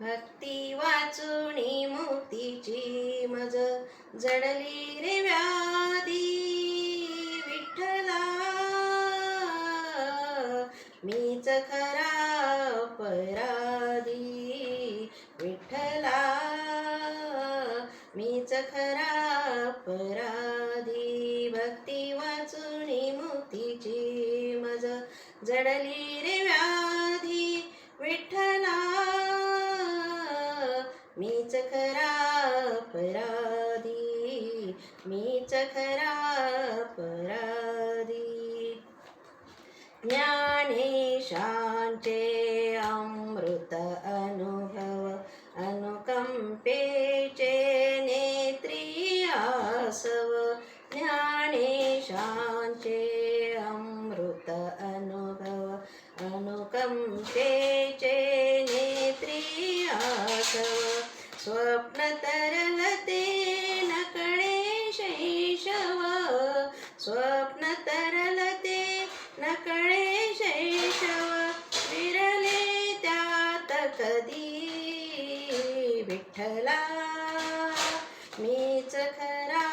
भक्ती वाचुनी मुक्तीची मज जडली रे व्याधी विठ्ठला. मीच खरा पराधी विठ्ठला. मीच खरा पराधी भक्ती वाचुनी मुक्तीची मज जडली रे व्या मीच खरा पराधी ज्ञानेशांचे अमृत अनुभव अनुकंपेचे नेत्री आसव. ज्ञानेशांचे अमृत अनुभव अनुकंपेचे नेत्री आसव. स्वप्न विठ्ठला मीच खरा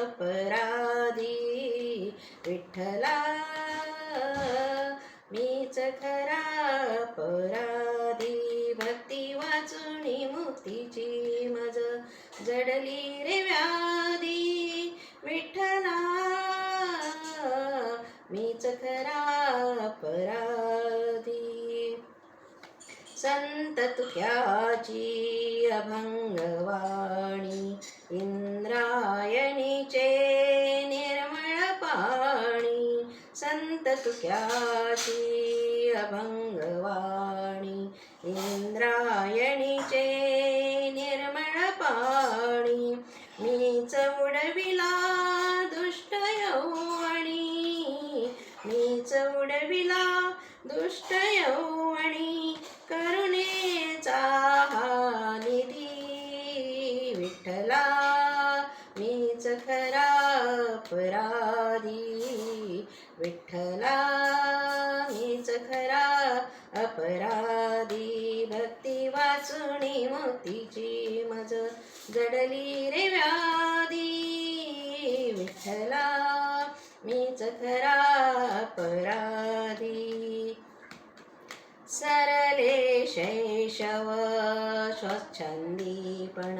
अपराधी. विठ्ठला मीच खरा अपराधी. भक्ती वाचुनी मुक्तीची मज जडली रे व्या संत तुक्याची अभंगवाणी इंद्रायणीचे निर्मळ पाणी संत तुक्याची अभंगवाणी इंद्रायणीचे उडविला दुष्ट यौवणी करुणेचा हा निधी विठ्ठला मीच खरा अपराधी. विठ्ठला मीच खरा अपराधी. भक्ती वाचुणी मोतीची मज जडली रे व्याधी. विठ्ठला मीच खरा अपराधी सरले शैशव स्वच्छंदीपण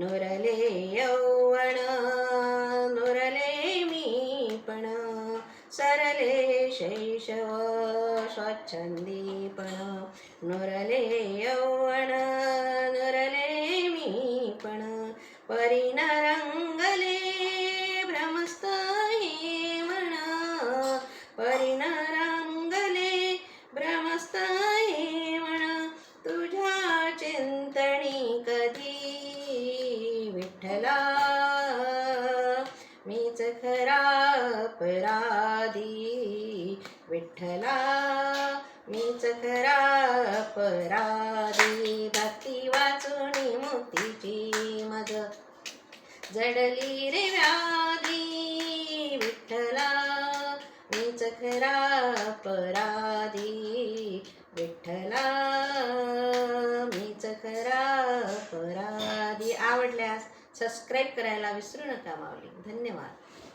नुरले यौवण नुरले मीपण सरले शैशव स्वच्छंदीपण नुरले यौवण नुरले पराधी विठ्ठला मीच खरा अपराधी भक्ती वाचुनी मोतीची मज जडली रे व्याधी विठ्ठला मीच खरा अपराधी विठ्ठला मीच खरा अपराधी आवडल्यास सबस्क्राईब करायला विसरू नका माऊली. धन्यवाद.